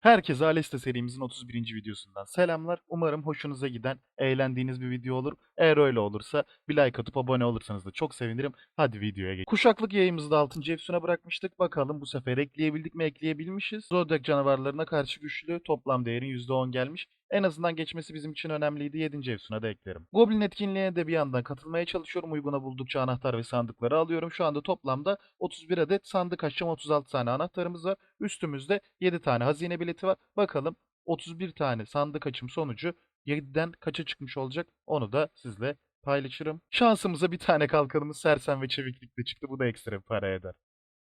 Herkese Alesta serimizin 31. videosundan selamlar. Umarım hoşunuza giden, eğlendiğiniz bir video olur. Eğer öyle olursa bir like atıp abone olursanız da çok sevinirim. Hadi videoya geçelim. Kuşaklık yayımızda 6. Efsun'a bırakmıştık. Bakalım bu sefer ekleyebildik mi? Ekleyebilmişiz. Zodiac canavarlarına karşı güçlü. Toplam değerin %10 gelmiş. En azından geçmesi bizim için önemliydi. 7. Efsun'a da eklerim. Goblin etkinliğine de bir yandan katılmaya çalışıyorum. Uyguna buldukça anahtar ve sandıkları alıyorum. Şu anda toplamda 31 adet sandık açacağım. 36 tane anahtarımız var. Üstümüzde 7 tane hazine bileti var. Bakalım 31 tane sandık açım sonucu 7'den kaça çıkmış olacak onu da sizle paylaşırım. Şansımıza bir tane kalkanımız sersem ve çeviklikle çıktı. Bu da ekstra bir para eder.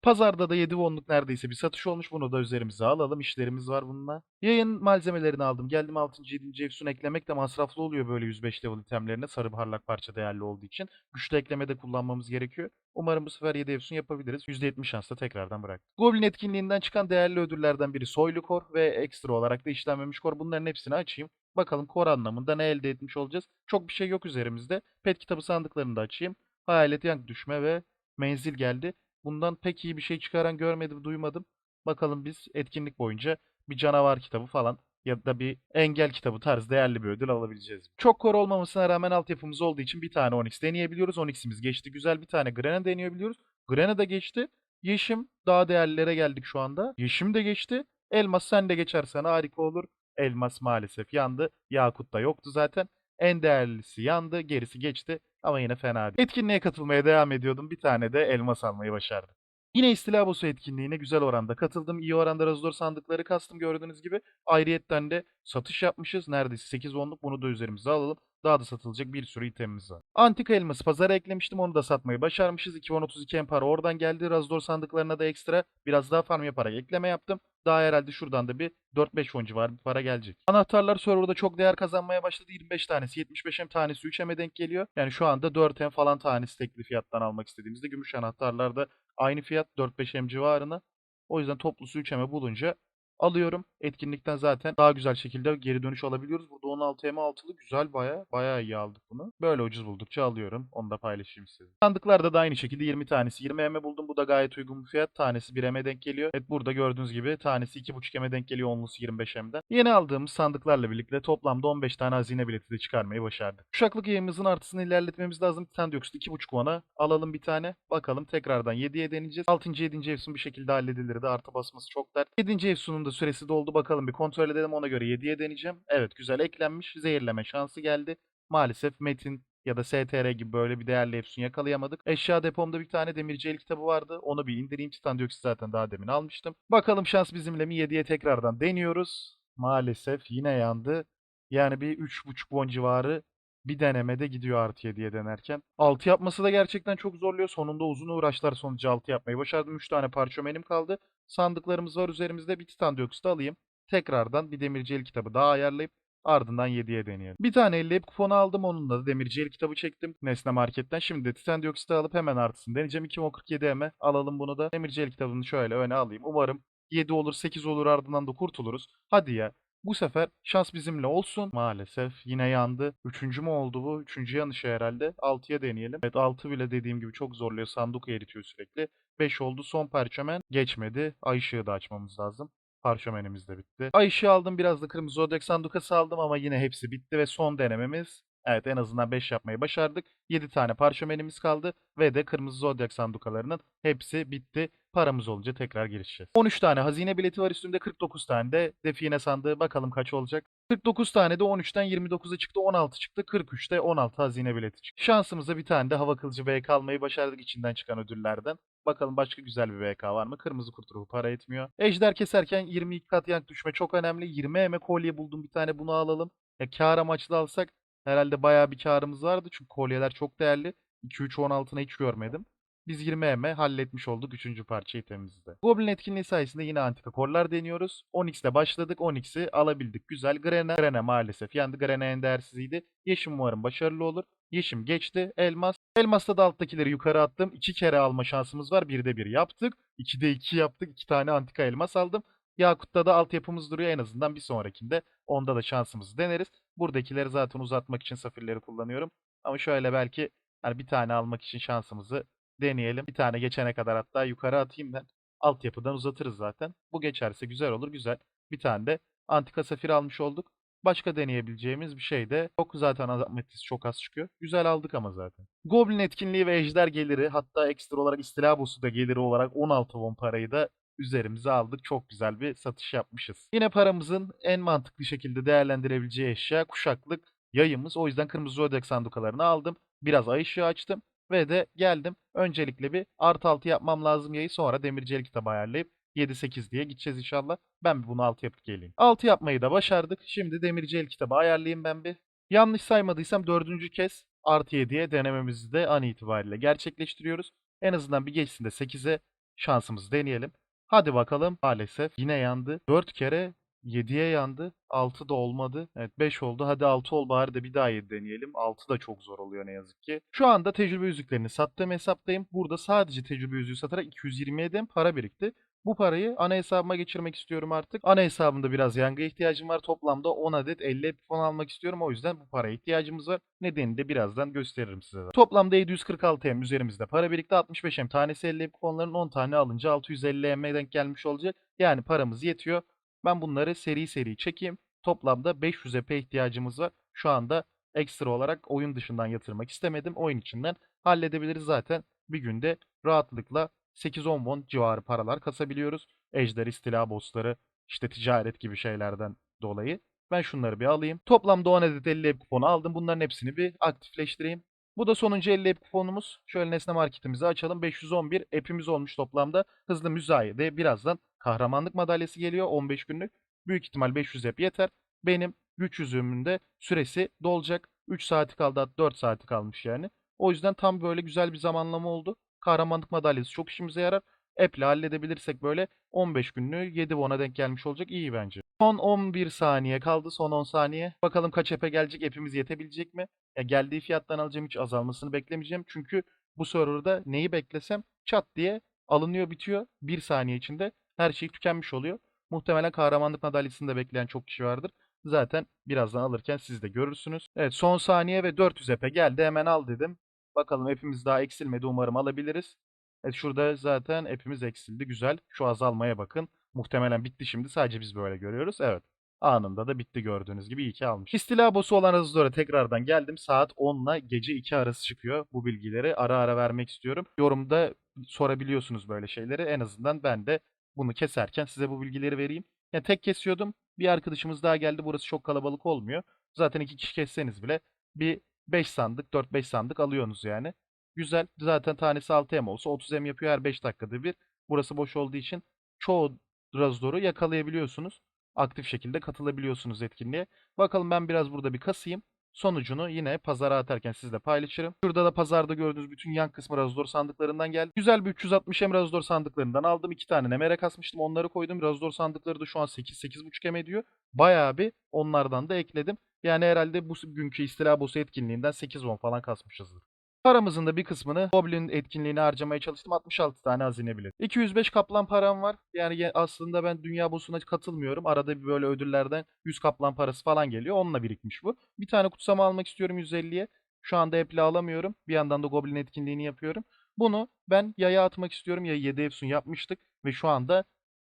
Pazarda da 7 wonluk neredeyse bir satış olmuş. Bunu da üzerimize alalım. İşlerimiz var bununla. Yayın malzemelerini aldım. Geldim 6. 7. Efsun eklemek de masraflı oluyor böyle 105 level itemlerine. Sarı parlak parça değerli olduğu için. Güçlü eklemede kullanmamız gerekiyor. Umarım bu sefer 7 Efsun yapabiliriz. %70 şansla tekrardan bırak. Goblin etkinliğinden çıkan değerli ödüllerden biri soylu kor ve ekstra olarak da işlenmemiş kor. Bunların hepsini açayım. Bakalım kor anlamında ne elde etmiş olacağız. Çok bir şey yok üzerimizde. Pet kitabı sandıklarını da açayım. Hayalet yank düşme ve menzil geldi. Bundan pek iyi bir şey çıkaran görmedim, duymadım. Bakalım biz etkinlik boyunca bir canavar kitabı falan ya da bir engel kitabı tarzı değerli bir ödül alabileceğiz. Çok kor olmamasına rağmen altyapımız olduğu için bir tane Onyx deneyebiliyoruz. Onyx'imiz geçti. Güzel bir tane Grena deneyebiliyoruz. Grena da geçti. Yeşim daha değerlilere geldik şu anda. Yeşim de geçti. Elmas sen de geçersen harika olur. Elmas maalesef yandı. Yakut da yoktu zaten. En değerlisi yandı. Gerisi geçti. Ama yine fena değil. Etkinliğe katılmaya devam ediyordum. Bir tane de elmas almayı başardım. Yine istila boss'u etkinliğine güzel oranda katıldım. İyi oranda Razor sandıkları kastım gördüğünüz gibi. Ayrıyetten de satış yapmışız. Neredeyse 8 onluk bunu da üzerimize alalım. Daha da satılacak bir sürü itemimiz var. Antika elması pazara eklemiştim. Onu da satmayı başarmışız. 2032 para oradan geldi. Razor sandıklarına da ekstra biraz daha farm yaparak ekleme yaptım. Daha herhalde şuradan da bir 4-5 fon civarı bir para gelecek. Anahtarlar serverda çok değer kazanmaya başladı. 25 tanesi 75 hem tanesi 3 heme denk geliyor. Yani şu anda 4 hem falan tanesi tekli fiyattan almak istediğimizde gümüş anahtarlar da aynı fiyat 4-5 hem civarına. O yüzden toplusu 3 heme bulunca alıyorum. Etkinlikten zaten daha güzel şekilde geri dönüş alabiliyoruz. Burada 16 hem altılı güzel baya baya iyi aldık bunu. Böyle ucuz buldukça alıyorum. Onu da paylaşayım istedim. Sandıklarda da aynı şekilde 20 tanesi 20 eme buldum. Bu da gayet uygun bir fiyat. Tanesi 1 eme denk geliyor. Evet burada gördüğünüz gibi tanesi 2,5 eme denk geliyor. Onlusu 25 emden. Yeni aldığımız sandıklarla birlikte toplamda 15 tane hazine bileti de çıkarmayı başardık. Kuşaklık yayımızın artısını ilerletmemiz lazım. Titan dioksit 2,5 vana alalım bir tane. Bakalım tekrardan 7'ye deneyeceğiz. 6. 7. Efsun bir şekilde halledilirdi. Artı basması çok dert. 7. Efsun'un da süresi doldu. Bakalım bir kontrol edelim. Ona göre 7'ye deneyeceğim. Evet güzel eklenmiş. Zehirleme şansı geldi. Maalesef Metin ya da STR gibi böyle bir değerli Efsun yakalayamadık. Eşya depomda bir tane demirci el kitabı vardı. Onu bir indireyim. Titan dioksit zaten daha demin almıştım. Bakalım şans bizimle mi? 7'ye tekrardan deniyoruz. Maalesef yine yandı. Yani bir 3.5 bon civarı bir denemede gidiyor artı 7'ye denerken. 6 yapması da gerçekten çok zorluyor. Sonunda uzun uğraşlar sonucu 6 yapmayı başardım. 3 tane parşömenim kaldı. Sandıklarımız var üzerimizde. Bir titan dioksit alayım. Tekrardan bir demirci el kitabı daha ayarlayıp ardından 7'ye deneyelim. Bir tane elleyip kuponu aldım. Onunla da demirci el kitabı çektim. Nesne marketten. Şimdi de titan dioksit alıp hemen artısını deneyeceğim. 2.47 eme alalım bunu da. Demirci el kitabını şöyle öne alayım. Umarım 7 olur 8 olur ardından da kurtuluruz. Hadi ya. Bu sefer şans bizimle olsun. Maalesef yine yandı. Üçüncü mü oldu bu? Üçüncü yanışı herhalde. 6'ya deneyelim. Evet 6 bile dediğim gibi çok zorluyor. Sanduku eritiyor sürekli. 5 oldu. Son parçömen geçmedi. Ay ışığı da açmamız lazım. Parşömenimiz de bitti. Ay ışığı aldım. Biraz da kırmızı Zodiac sandukası aldım ama yine hepsi bitti ve son denememiz Evet en azından 5 yapmayı başardık. 7 tane parşömenimiz kaldı ve de kırmızı Zodiac sandukalarının hepsi bitti. Paramız olunca tekrar girişeceğiz. 13 tane hazine bileti var üstümde 49 tane de define sandığı bakalım kaç olacak. 49 tane de 13'ten 29'a çıktı 16 çıktı 43'te 16 hazine bileti çıktı. Şansımıza bir tane de hava kılıcı BK almayı başardık içinden çıkan ödüllerden. Bakalım başka güzel bir BK var mı? Kırmızı kurt ruhu para etmiyor. Ejder keserken 22 kat yank düşme çok önemli. 20 eme kolye buldum bir tane bunu alalım. Ya kar amaçlı alsak herhalde bayağı bir karımız vardı. Çünkü kolyeler çok değerli. 2-3-10 altına hiç görmedim. Biz 20 eme halletmiş olduk 3. parça itemimizde. Goblin etkinliği sayesinde yine antika korlar deniyoruz. Onyx'te başladık. Onyx'i alabildik. Güzel. Grena. Grena maalesef yandı. Grena en değersiziydi. Yeşim umarım başarılı olur. Yeşim geçti. Elmas. Elmas'ta da alttakileri yukarı attım. 2 kere alma şansımız var. 1'de 1 yaptık. 2'de 2 yaptık. 2 tane antika elmas aldım. Yakut'ta da altyapımız duruyor. En azından bir sonrakinde onda da şansımızı deneriz. Buradakileri zaten uzatmak için safirleri kullanıyorum. Ama şöyle belki hani bir tane almak için şansımızı deneyelim. Bir tane geçene kadar hatta yukarı atayım ben. Altyapıdan uzatırız zaten. Bu geçerse güzel olur güzel. Bir tane de antika safir almış olduk. Başka deneyebileceğimiz bir şey de yok. Zaten ametist çok az çıkıyor. Güzel aldık ama zaten. Goblin etkinliği ve ejder geliri hatta ekstra olarak istila boss'u da geliri olarak 16 won parayı da üzerimize aldık. Çok güzel bir satış yapmışız. Yine paramızın en mantıklı şekilde değerlendirebileceği eşya kuşaklık yayımız. O yüzden kırmızı zodiac sandukalarını aldım. Biraz ay ışığı açtım ve de geldim. Öncelikle bir artı 6 yapmam lazım yayı sonra demircilik kitabı ayarlayıp 7-8 diye gideceğiz inşallah. Ben bir bunu 6 yapıp geleyim. 6 yapmayı da başardık. Şimdi demirci el kitabı ayarlayayım ben bir. Yanlış saymadıysam dördüncü kez artı 7'ye denememizi de an itibariyle gerçekleştiriyoruz. En azından bir geçsin de 8'e şansımızı deneyelim. Hadi bakalım. Maalesef yine yandı. 4 kere 7'ye yandı. 6 da olmadı. Evet 5 oldu. Hadi 6 ol bari de bir daha 7 deneyelim. 6 da çok zor oluyor ne yazık ki. Şu anda tecrübe yüzüklerini sattığım hesaptayım. Burada sadece tecrübe yüzüğü satarak 227 para birikti. Bu parayı ana hesabıma geçirmek istiyorum artık. Ana hesabımda biraz yanga ihtiyacım var. Toplamda 10 adet 50 epifon almak istiyorum. O yüzden bu paraya ihtiyacımız var. Nedenini de birazdan gösteririm size. de. Toplamda 746 M üzerimizde para birikti. 65 M tanesi 50 epifonların 10 tane alınca 650 M'e denk gelmiş olacak. Yani paramız yetiyor. Ben bunları seri seri çekeyim. Toplamda 500 EP ihtiyacımız var. Şu anda ekstra olarak oyun dışından yatırmak istemedim. Oyun içinden halledebiliriz zaten. Bir günde rahatlıkla 8-10 won civarı paralar kasabiliyoruz. Ejder, istila bossları, işte ticaret gibi şeylerden dolayı. Ben şunları bir alayım. Toplamda 10 adet 50 ep kuponu aldım. Bunların hepsini bir aktifleştireyim. Bu da sonuncu 50 ep kuponumuz. Şöyle nesne marketimizi açalım. 511 epimiz olmuş toplamda. Hızlı müzayede birazdan kahramanlık madalyası geliyor 15 günlük. Büyük ihtimal 500 ep yeter. Benim güç yüzüğümün de süresi dolacak. 3 saati kaldı hatta 4 saati kalmış yani. O yüzden tam böyle güzel bir zamanlama oldu. Kahramanlık madalyası çok işimize yarar. App'le halledebilirsek böyle 15 günlüğü 7 won'a denk gelmiş olacak. İyi bence. Son 11 saniye kaldı. Son 10 saniye. Bakalım kaç app'e gelecek. App'imiz yetebilecek mi? Ya geldiği fiyattan alacağım. Hiç azalmasını beklemeyeceğim. Çünkü bu serverda neyi beklesem çat diye alınıyor bitiyor. 1 saniye içinde her şey tükenmiş oluyor. Muhtemelen kahramanlık madalyasını da bekleyen çok kişi vardır. Zaten birazdan alırken siz de görürsünüz. Evet son saniye ve 400 epe geldi. Hemen al dedim. Bakalım hepimiz daha eksilmedi. Umarım alabiliriz. Evet şurada zaten hepimiz eksildi. Güzel. Şu azalmaya bakın. Muhtemelen bitti şimdi. Sadece biz böyle görüyoruz. Evet. Anında da bitti gördüğünüz gibi. iyi ki almış. İstila boss'u olan Azizor'a tekrardan geldim. Saat 10 ile gece 2 arası çıkıyor. Bu bilgileri ara ara vermek istiyorum. Yorumda sorabiliyorsunuz böyle şeyleri. En azından ben de bunu keserken size bu bilgileri vereyim. Yani tek kesiyordum. Bir arkadaşımız daha geldi. Burası çok kalabalık olmuyor. Zaten iki kişi kesseniz bile bir 5 sandık, 4-5 sandık alıyorsunuz yani. Güzel. Zaten tanesi 6 M olsa 30 M yapıyor her 5 dakikada bir. Burası boş olduğu için çoğu Razor'u yakalayabiliyorsunuz. Aktif şekilde katılabiliyorsunuz etkinliğe. Bakalım ben biraz burada bir kasayım. Sonucunu yine pazara atarken sizle paylaşırım. Şurada da pazarda gördüğünüz bütün yan kısmı Razor sandıklarından geldi. Güzel bir 360 M Razor sandıklarından aldım. 2 tane Nemere kasmıştım. Onları koydum. Razor sandıkları da şu an 8-8.5 M ediyor. Bayağı bir onlardan da ekledim. Yani herhalde bu günkü istila boss'u etkinliğinden 8 won falan kasmışızdır. Paramızın da bir kısmını Goblin etkinliğine harcamaya çalıştım. 66 tane hazine bilet. 205 kaplan param var. Yani aslında ben dünya boss'una katılmıyorum. Arada bir böyle ödüllerden 100 kaplan parası falan geliyor. Onunla birikmiş bu. Bir tane kutsama almak istiyorum 150'ye. Şu anda Apple'e alamıyorum. Bir yandan da Goblin etkinliğini yapıyorum. Bunu ben yaya atmak istiyorum. Yayı 7 Efsun yapmıştık. Ve şu anda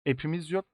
app'imiz yok.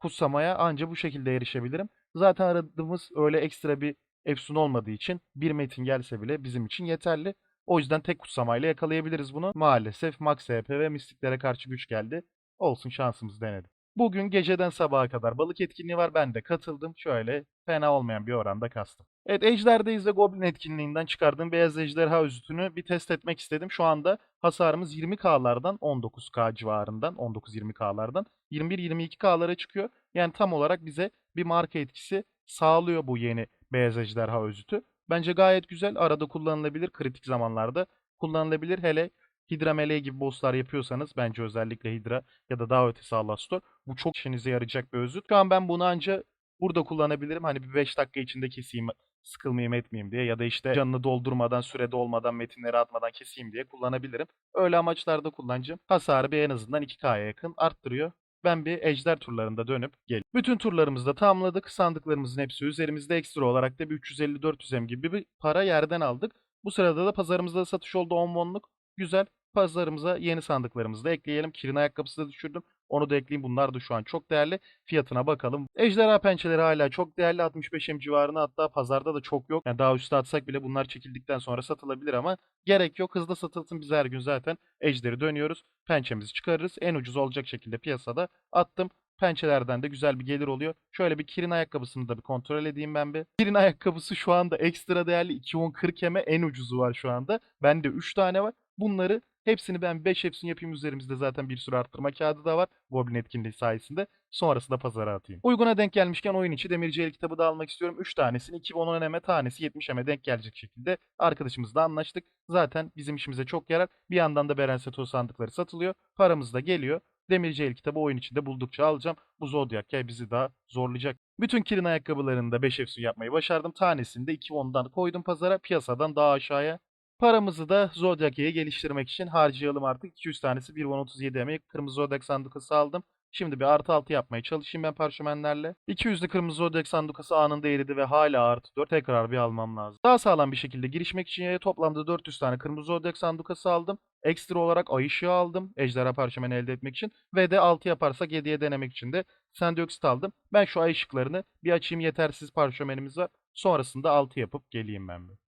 Kutsamaya anca bu şekilde erişebilirim. Zaten aradığımız öyle ekstra bir Efsun olmadığı için bir metin gelse bile bizim için yeterli. O yüzden tek kutsamayla yakalayabiliriz bunu. Maalesef Max HP ve Mistiklere karşı güç geldi. Olsun şansımız denedim. Bugün geceden sabaha kadar balık etkinliği var. Ben de katıldım. Şöyle fena olmayan bir oranda kastım. Evet Ejder'deyiz ve Goblin etkinliğinden çıkardığım beyaz ejderha özütünü bir test etmek istedim. Şu anda hasarımız 20K'lardan 19K civarından 19-20K'lardan 21-22K'lara çıkıyor. Yani tam olarak bize bir marka etkisi sağlıyor bu yeni beyaz ejderha özütü. Bence gayet güzel. Arada kullanılabilir. Kritik zamanlarda kullanılabilir. Hele Hydra meleği gibi bosslar yapıyorsanız bence özellikle Hydra ya da daha ötesi Alastor bu çok işinize yarayacak bir özüt. Şu an ben bunu anca burada kullanabilirim. Hani bir 5 dakika içinde keseyim sıkılmayayım etmeyeyim diye ya da işte canını doldurmadan sürede olmadan metinleri atmadan keseyim diye kullanabilirim. Öyle amaçlarda kullanacağım. Hasarı bir en azından 2K'ya yakın arttırıyor. Ben bir ejder turlarında dönüp gel. Bütün turlarımızı da tamamladık. Sandıklarımızın hepsi üzerimizde ekstra olarak da bir 350-400 M gibi bir para yerden aldık. Bu sırada da pazarımızda satış oldu 10 wonluk. Güzel. Pazarımıza yeni sandıklarımızı da ekleyelim. Kirin ayakkabısı da düşürdüm. Onu da ekleyeyim. Bunlar da şu an çok değerli. Fiyatına bakalım. Ejderha pençeleri hala çok değerli. 65M civarına hatta pazarda da çok yok. Yani daha üstü atsak bile bunlar çekildikten sonra satılabilir ama gerek yok. Hızlı satılsın. Biz her gün zaten ejderi dönüyoruz. Pençemizi çıkarırız. En ucuz olacak şekilde piyasada attım. Pençelerden de güzel bir gelir oluyor. Şöyle bir Kirin ayakkabısını da bir kontrol edeyim ben bir. Kirin ayakkabısı şu anda ekstra değerli. 210-40 eme en ucuzu var şu anda. Bende 3 tane var. Bunları hepsini ben 5 hepsini yapayım. Üzerimizde zaten bir sürü arttırma kağıdı da var. Goblin etkinliği sayesinde. Sonrasında pazara atayım. Uyguna denk gelmişken oyun içi Demirci El kitabı da almak istiyorum. 3 tanesini 2010 eme tanesi 70 eme denk gelecek şekilde arkadaşımızla anlaştık. Zaten bizim işimize çok yarar. Bir yandan da Beren Seto sandıkları satılıyor. Paramız da geliyor. Demirci El kitabı oyun içinde buldukça alacağım. Bu Zodiac ya bizi daha zorlayacak. Bütün kirin ayakkabılarını da 5 efsun yapmayı başardım. Tanesini de 2.10'dan koydum pazara. Piyasadan daha aşağıya. Paramızı da Zodiac'e geliştirmek için harcayalım artık. 200 tanesi 1.37 emek. Kırmızı Zodiac sandukası aldım. Şimdi bir artı 6 yapmaya çalışayım ben parşömenlerle. 200'lü kırmızı Zodiac sandukası anında eridi ve hala artı 4. Tekrar bir almam lazım. Daha sağlam bir şekilde girişmek için toplamda 400 tane kırmızı Zodiac sandukası aldım. Ekstra olarak ay ışığı aldım. Ejderha parşömeni elde etmek için. Ve de 6 yaparsak 7'ye denemek için de sendioksit aldım. Ben şu ay ışıklarını bir açayım yetersiz parşömenimiz var. Sonrasında 6 yapıp geleyim ben bir.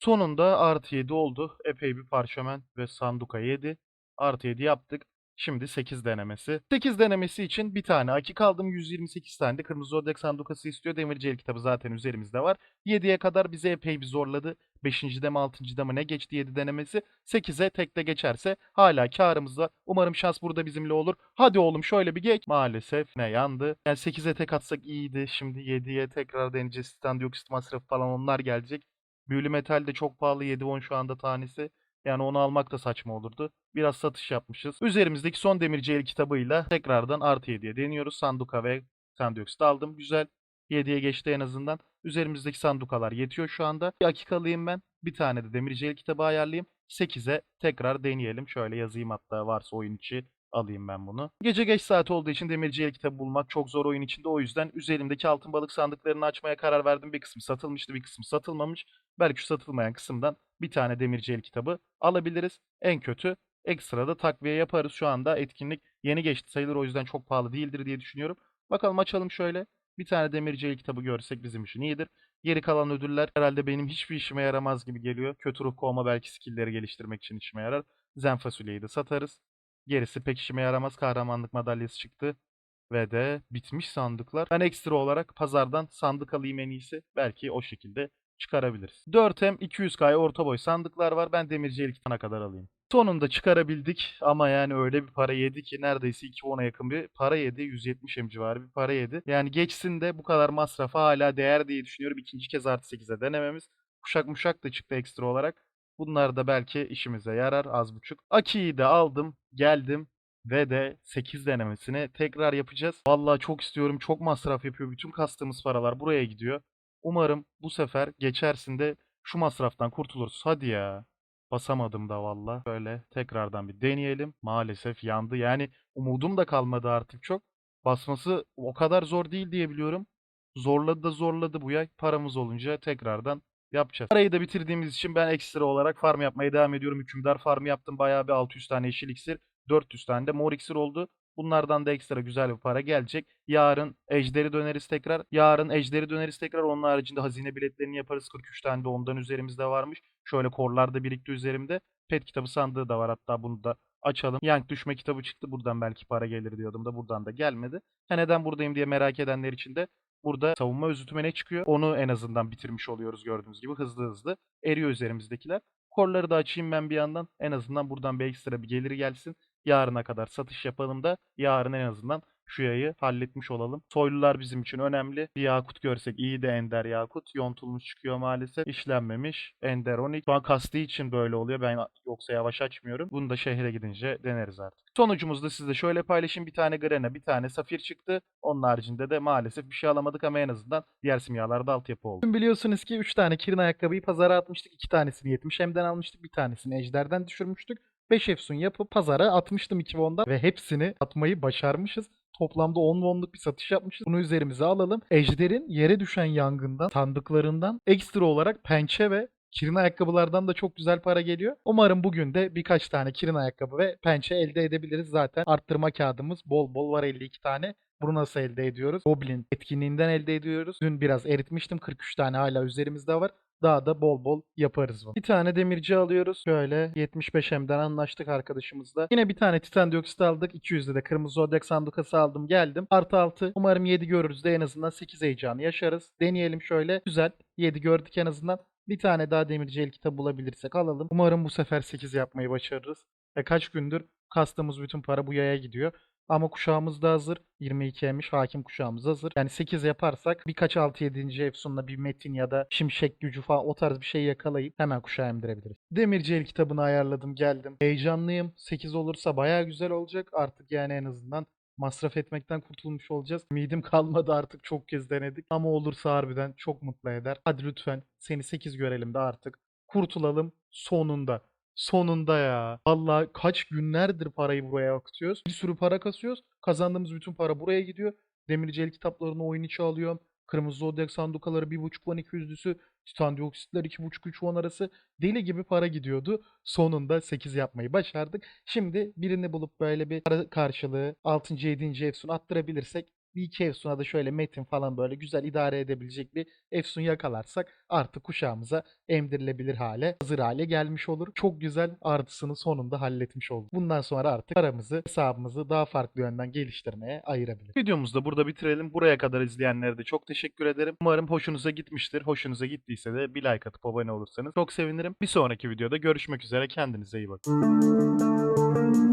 Sonunda artı 7 oldu. Epey bir parşömen ve sanduka 7. Artı 7 yaptık. Şimdi 8 denemesi. 8 denemesi için bir tane aki kaldım. 128 tane de kırmızı zodiac sandukası istiyor. Demirci el kitabı zaten üzerimizde var. 7'ye kadar bize epey bir zorladı. 5. de mi 6. da mı ne geçti 7 denemesi. 8'e tekte geçerse hala karımız var. Umarım şans burada bizimle olur. Hadi oğlum şöyle bir geç. Maalesef ne yandı. Yani 8'e tek atsak iyiydi. Şimdi 7'ye tekrar deneyeceğiz. Standioksit masrafı falan onlar gelecek. Büyülü metal de çok pahalı 7-10 şu anda tanesi. Yani onu almak da saçma olurdu. Biraz satış yapmışız. Üzerimizdeki son demirci el kitabıyla tekrardan artı 7'ye deniyoruz. Sanduka ve sandioksit aldım. Güzel. 7'ye geçti en azından. Üzerimizdeki sandukalar yetiyor şu anda. Bir akikalıyım ben. Bir tane de demirci el kitabı ayarlayayım. 8'e tekrar deneyelim. Şöyle yazayım hatta varsa oyun içi alayım ben bunu. Gece geç saat olduğu için demirci el kitabı bulmak çok zor oyun içinde. O yüzden üzerimdeki altın balık sandıklarını açmaya karar verdim. Bir kısmı satılmıştı, bir kısmı satılmamış. Belki şu satılmayan kısımdan bir tane demirci el kitabı alabiliriz. En kötü ekstra da takviye yaparız. Şu anda etkinlik yeni geçti sayılır o yüzden çok pahalı değildir diye düşünüyorum. Bakalım açalım şöyle. Bir tane demirci el kitabı görsek bizim için iyidir. Geri kalan ödüller herhalde benim hiçbir işime yaramaz gibi geliyor. Kötü ruh kovma belki skillleri geliştirmek için işime yarar. Zen fasulyeyi de satarız. Gerisi pek işime yaramaz. Kahramanlık madalyası çıktı. Ve de bitmiş sandıklar. Ben ekstra olarak pazardan sandık alayım en iyisi. Belki o şekilde çıkarabiliriz. 4M 200K orta boy sandıklar var. Ben demirci el kitana kadar alayım. Sonunda çıkarabildik ama yani öyle bir para yedi ki neredeyse 210'a yakın bir para yedi. 170 M civarı bir para yedi. Yani geçsin de bu kadar masrafa hala değer diye düşünüyorum. İkinci kez artı 8'e denememiz. Kuşak muşak da çıktı ekstra olarak. Bunlar da belki işimize yarar az buçuk. Aki'yi de aldım, geldim ve de 8 denemesini tekrar yapacağız. Vallahi çok istiyorum. Çok masraf yapıyor. Bütün kastığımız paralar buraya gidiyor. Umarım bu sefer geçersin de şu masraftan kurtuluruz. Hadi ya. Basamadım da valla. Böyle tekrardan bir deneyelim. Maalesef yandı. Yani umudum da kalmadı artık çok. Basması o kadar zor değil diye biliyorum. Zorladı da zorladı bu yay. Paramız olunca tekrardan yapacağız. Parayı da bitirdiğimiz için ben ekstra olarak farm yapmaya devam ediyorum. Hükümdar farmı yaptım. Bayağı bir 600 tane yeşil iksir. 400 tane de mor iksir oldu. Bunlardan da ekstra güzel bir para gelecek. Yarın ejderi döneriz tekrar. Yarın ejderi döneriz tekrar. Onun haricinde hazine biletlerini yaparız. 43 tane de ondan üzerimizde varmış. Şöyle korlarda birikti üzerimde. Pet kitabı sandığı da var. Hatta bunu da açalım. Yank düşme kitabı çıktı. Buradan belki para gelir diyordum da buradan da gelmedi. Ha neden buradayım diye merak edenler için de burada savunma özütüme ne çıkıyor? Onu en azından bitirmiş oluyoruz gördüğünüz gibi. Hızlı hızlı eriyor üzerimizdekiler. Korları da açayım ben bir yandan. En azından buradan bir ekstra bir geliri gelsin. Yarına kadar satış yapalım da yarın en azından şu yayı halletmiş olalım. Soylular bizim için önemli. Bir yakut görsek iyi de ender yakut. Yontulmuş çıkıyor maalesef. İşlenmemiş. Ender 12. Şu an kastığı için böyle oluyor. Ben yoksa yavaş açmıyorum. Bunu da şehre gidince deneriz artık. Sonucumuzda sizle şöyle paylaşayım. Bir tane Grena, bir tane Safir çıktı. Onun haricinde de maalesef bir şey alamadık ama en azından diğer simyalarda altyapı oldu. Şimdi biliyorsunuz ki 3 tane Kirin ayakkabıyı pazara atmıştık. 2 tanesini 70 M'den almıştık. Bir tanesini Ejder'den düşürmüştük. 5 efsun yapıp pazara atmıştım 2 Von'da ve hepsini atmayı başarmışız. Toplamda 10 wonluk bir satış yapmışız. Bunu üzerimize alalım. Ejder'in yere düşen yangından, sandıklarından ekstra olarak pençe ve Kirin ayakkabılardan da çok güzel para geliyor. Umarım bugün de birkaç tane kirin ayakkabı ve pençe elde edebiliriz. Zaten arttırma kağıdımız bol bol var 52 tane. Bunu nasıl elde ediyoruz? Goblin etkinliğinden elde ediyoruz. Dün biraz eritmiştim. 43 tane hala üzerimizde var. Daha da bol bol yaparız bunu. Bir tane demirci alıyoruz. Şöyle 75M'den anlaştık arkadaşımızla. Yine bir tane titan dioksit aldık. 200'de de kırmızı zodyak sandukası aldım. Geldim. Artı 6. Umarım 7 görürüz de en azından 8 heyecanı yaşarız. Deneyelim şöyle. Güzel. 7 gördük en azından. Bir tane daha demirci el kitabı bulabilirsek alalım. Umarım bu sefer 8 yapmayı başarırız. E kaç gündür kastığımız bütün para bu yaya gidiyor. Ama kuşağımız da hazır. 22'ymiş hakim kuşağımız hazır. Yani 8 yaparsak birkaç 6-7. Efsun'la bir metin ya da şimşek gücü falan o tarz bir şey yakalayıp hemen kuşağa emdirebiliriz. Demirci el kitabını ayarladım geldim. Heyecanlıyım. 8 olursa baya güzel olacak. Artık yani en azından masraf etmekten kurtulmuş olacağız. Midim kalmadı artık çok kez denedik. Ama olursa harbiden çok mutlu eder. Hadi lütfen seni 8 görelim de artık. Kurtulalım sonunda. Sonunda ya. Vallahi kaç günlerdir parayı buraya akıtıyoruz. Bir sürü para kasıyoruz. Kazandığımız bütün para buraya gidiyor. Demirci el kitaplarını oyun içi alıyorum. Kırmızı zodyak sandukaları 1.5 won 200'lüsü. Titan dioksitler 2.5-3 won arası. Deli gibi para gidiyordu. Sonunda 8 yapmayı başardık. Şimdi birini bulup böyle bir para karşılığı 6. 7. Efsun attırabilirsek bir iki Efsun'a da şöyle metin falan böyle güzel idare edebilecek bir Efsun yakalarsak artık kuşağımıza emdirilebilir hale, hazır hale gelmiş olur. Çok güzel artısını sonunda halletmiş olduk. Bundan sonra artık paramızı, hesabımızı daha farklı yönden geliştirmeye ayırabiliriz. Videomuzu da burada bitirelim. Buraya kadar izleyenlere de çok teşekkür ederim. Umarım hoşunuza gitmiştir. Hoşunuza gittiyse de bir like atıp abone olursanız çok sevinirim. Bir sonraki videoda görüşmek üzere. Kendinize iyi bakın.